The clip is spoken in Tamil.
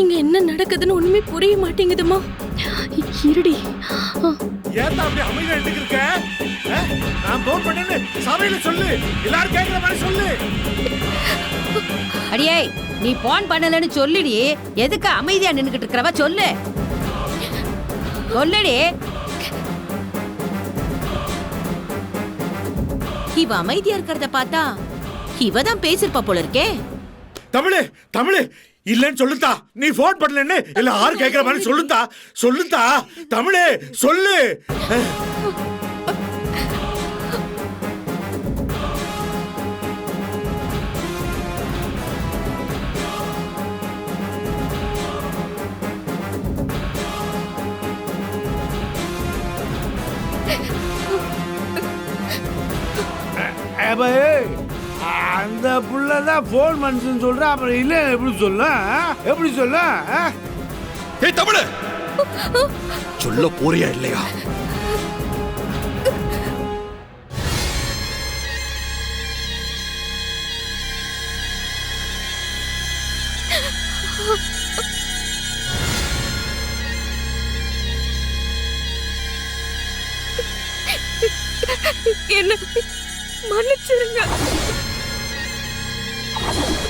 இங்க என்ன நடக்குதுன்னு ஒண்ணுமே புரிய மாட்டேங்குதுமா இருடி. ஏன் அப்படி அமைதியா ஆ? நான் போன் பண்ணேன்னு சபையில சொல்லு. எல்லாரும் கேக்குற மாதிரி சொல்லு. அடியே நீ போன் பண்ணலன்னு சொல்லுடி. எதுக்கு அமைதியா நின்னுகிட்டு இருக்கிறவ சொல்லு. சொல்லுடி. இவ அமைதியா இருக்கிறத பார்த்தா இவ தான் பேசிருப்பா போல இருக்கே. தமிழு தமிழு. இல்லன்னு சொல்லுத்தா. நீ ஃபோன் பண்ணலன்னு எல்லாரும் கேக்குற மாதிரி சொல்லுத்தா. சொல்லுத்தா. தமிழு சொல்லு. அபே அந்த புள்ள தான் ஃபோன் பண்ணுச்சுன்னு சொல்ற. அப்புறம் இல்ல எப்படி சொல்ல? எப்படி சொல்ல? ஏய் தமிழ்! சொல்ல போறியா இல்லையா? என்ன மன்னிச்சிருங்க. Yeah.